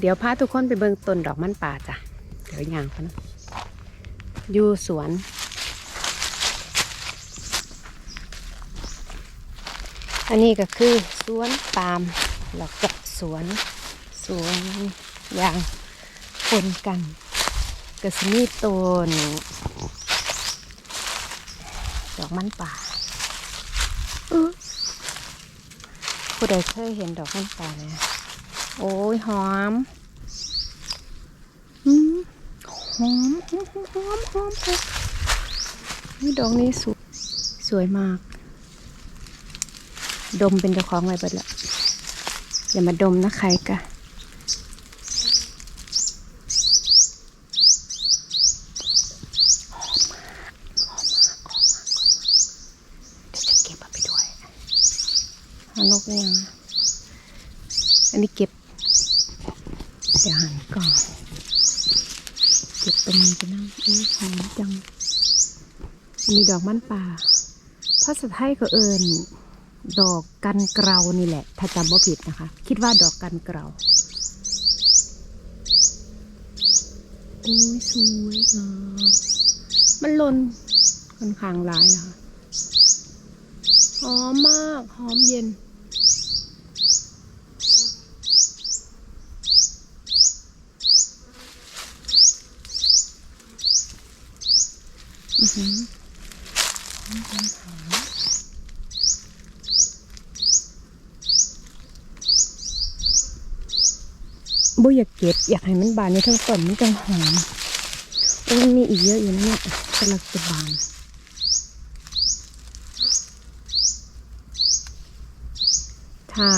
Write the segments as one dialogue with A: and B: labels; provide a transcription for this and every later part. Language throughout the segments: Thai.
A: เดี๋ยวพาทุกคนไปเบิ่งต้นดอกมันป่าจ้ะ เดี๋ยวย่างพะนะอยู่สวน อันนี้ก็คือสวนปาล์มแล้วก็สวน สวนยางปนกันก็สิมีต้นดอกมันป่าผู้ใดเคยเห็นดอกมันป่าเนี่ย โอ้ยหอมหอมหอมหอมหอมหอมนี่ดอกนี้สวยสวยมาก ดมเป็นเจ้าของไว้เบิดละอย่ามาดมนะใครกะเดี๋ยวจะเก็บเอาไปด้วยนกยังอันนี้เก็บ เดี๋ยวหันก่อนเก็บตรงนี้ไปนั่งอุ้ยหอมจังอันนี้ดอกมันป่าภาษาไทยก็เอิญดอกกันเกลานี่แหละ ถ้าจำว่าผิดนะคะ คิดว่าดอกกันเกลาโอ้ยสวยงามมันหลนค่อนข้างหลายนะคะหอมมาก หอมเย็น หือหอมหอมหอมบุอยากเก็บ อยากให้มันบานในทั้งต้นมันจังหอมโอ้ยมีอีกเยอะอยู่นะเนี่ยกำลังจะบานถ้า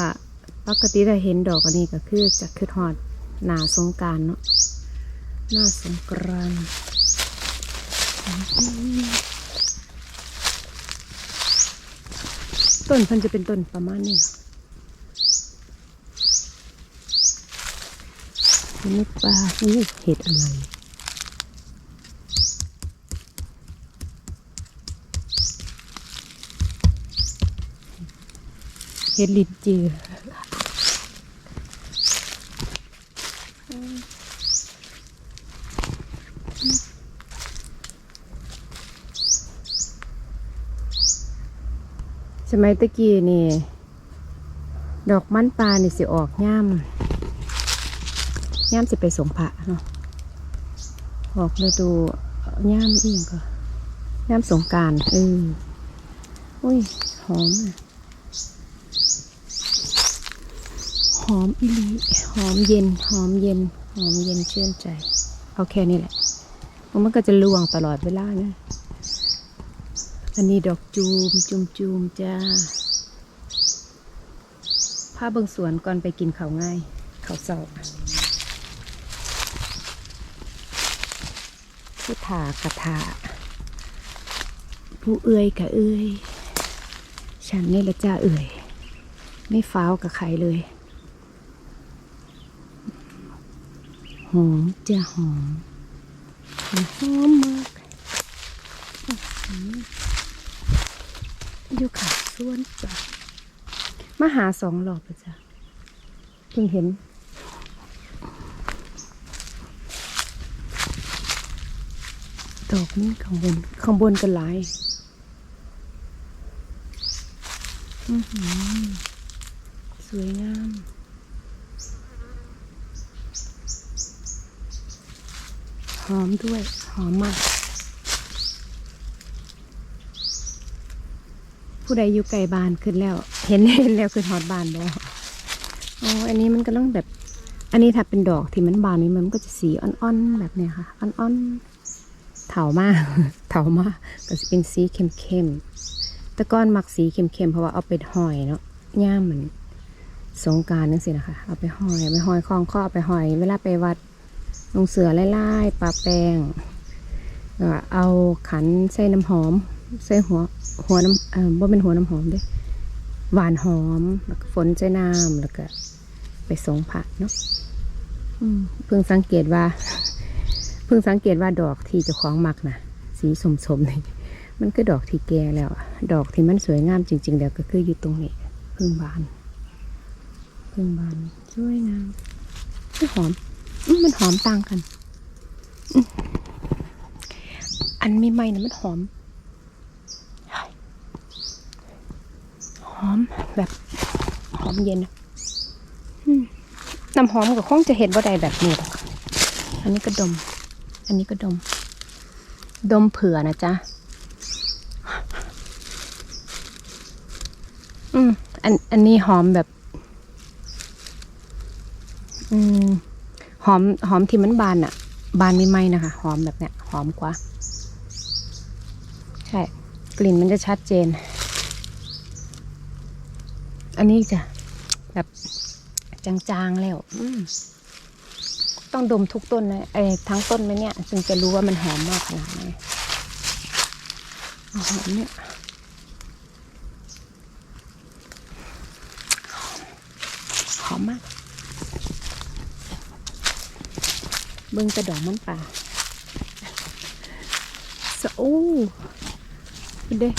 A: ปกติเราเห็นดอกอันนี้ก็คือจะคือหอดหนาสงการเนาะหน้าสงกรานต์ ต้นพันจะเป็นต้นประมาณนี้อันนี้ปลานนี้เห็ดอะไรเห็ดลิดจือ สมัยตะกี้นี่ ดอกมันปลานี่สิออกย่ามย่ามสิไปสงพระเนาะออกฤดูย่ามอีกก็ย่ามสงการเอออุ้ย หอมอะหอมอีลีหอมเย็น หอมเย็น หอมเย็นชื่นใจ เอาแค่นี้แหละมันก็จะลวงตลอดเวลานะ อันนี้ดอกจูมจูมจูมจ้าผ้าเบิงสวนก่อนไปกินเขาวง่ายเขาวเสาผู้ถากระถาผู้เอื้อยกับเอื้อยฉันนี่ละจ้าเอื้อย ไม่ฟ้าวกับใครเลยหอมจะหอมหอมมาก อยู่ขาส่วนจ้ะมาหาสองหลอบแล้วจ้ะเพิ่งเห็น ดอกนี่ข้างบนข้างบนก็หลายสวยงามหอมด้วย หอมมาก ผู้ใดอยู่ไกลบานขึ้นแล้ว เห็นเห็นแล้วคือหอดบานบ่อ๋ออันนี้มันก็ต้องแบบ อันนี้ถ้าเป็นดอกที่มันบานนี้มันก็จะสีอ่อนๆแบบเนี้ยค่ะอ่อนๆเถามากเถามากก็จะเป็นสีเข้มๆแต่ก้อนมักสีเข้มๆเพราะว่าเอาไปหอยเนาะย่ามเหมือนสงการนั่นสินะคะเอาไปหอยเอาไปหอยคล้องข้อเอาไปหอย เวลาไปวัดลงเสือไล่ๆปลาแป้งก็เอาขันใส่น้ำหอม ใส่หัวหัวน้ำเอ่อว่าเป็นหัวน้ำหอมเด้วยหวานหอมแล้วก็ฝนใส่น้ำแล้วก็ ไปสงพระเนาะอืมเพิ่งสังเกตว่า เพิ่งสังเกตว่าดอกที่เจ้าของมักนะสีสมๆนี่มันคือดอกที่แก่แล้วอะดอกที่มันสวยงามจริง ๆ แล้วก็คืออยู่ตรงนี้เพิ่งบานเพิ่งบานสวยงามไม่หอมอืมมันหอมต่างกันอืมอันไม่ไหม้นะมันหอม อมแบบหอมเย็นอะน้ำหอมกับคงจะเห็นว่าใดแบบนี้หรอกอันนี้ก็ดม อันนี้ก็ดม ดมเผื่อนะจ๊ะ อืม อัน อันนี้หอมแบบ อืม หอม หอมที่มันบานอะบานไม่ไหมนะคะ หอมแบบเนี้ย หอมกว่า ใช่ กลิ่นมันจะชัดเจน อันนี้จะแบบจางๆแล้วอืมต้องดมทุกต้นนะไอ้ทั้งต้นไหมเนี่ยจึงจะรู้ว่ามันหอมมากขนาดไหนเอาหอมเนี่ยหอมมาก เบิ่งกระดองมันป่าสะอู้เด้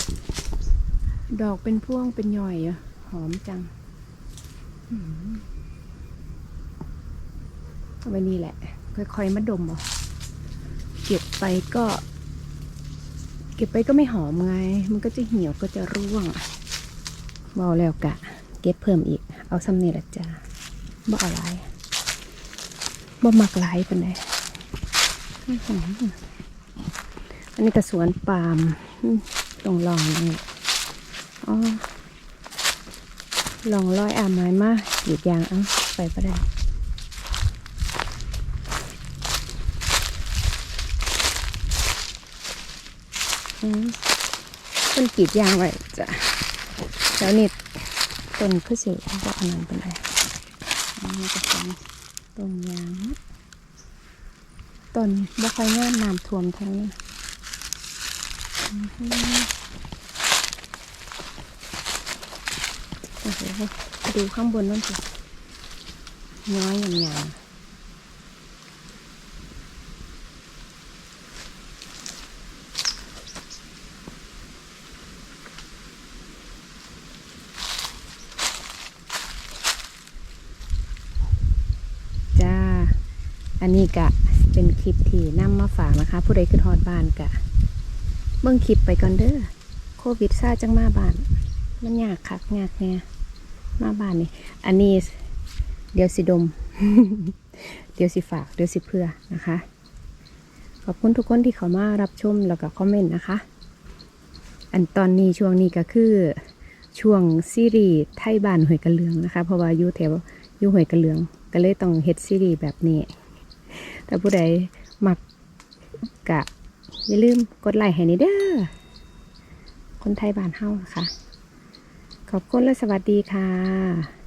A: ดอกเป็นพ่วงเป็นหย่อยอะห อมจังเอาไว้นี่แหละ ค่อยๆมาดมเอาเก็บไปก็ เก็บไปก็ไม่หอมไง มันก็จะเหี่ยวก็จะร่วงเบาแล้วกะ เก็บเพิ่มอีก เอาซ้ำนี่ละจ้าบ่อลายบ่มักหลายปานใดอื้อหืออันนี้ก็สวนปาล์มอืมตรงลองนี่อ๋อ ลองร้อยอาไม้มากหยุดยางเอาไปก็ได้ต้นกีดยางไว้จ้ะแล้วนี่ต้นคือสิว่าอันนั้นเป็นไรอันนี้ก็เป็นต้นยางต้นบ่ค่อยงามน้ำท่วมทั้งนี้อือหือ โอ้โหดูข้างบนนั่นสิน้อยอย่างอย่างจ้าอันนี้กะเป็นคลิปที่นำมาฝากนะคะ ผู้ใดขึ้นฮอดบ้านกะเบิ่งคลิปไปก่อนเด้อโควิดซาจังมาบ้าน มันยากคักยากแน่ มาบ้านนี่ อันนี้ เดี๋ยวสิดม เดี๋ยวสิฝาก เดี๋ยวสิเพื่อนะคะ ขอบคุณทุกคนที่เข้ามารับชมแล้วก็คอมเมนต์นะคะ อันตอนนี้ช่วงนี้ก็คือช่วงซีรีส์ไทยบ้านหวยกระเลืองนะคะ เพราะว่าอยู่แถวอยู่หวยกระเลือง ก็เลยต้องเฮ็ดซีรีส์แบบนี้ แต่ผู้ใดมักกะอย่าลืมกดไลค์ให้นี่เด้อคนไทยบ้านเฮานะคะ ขอบคุณและสวัสดีค่ะ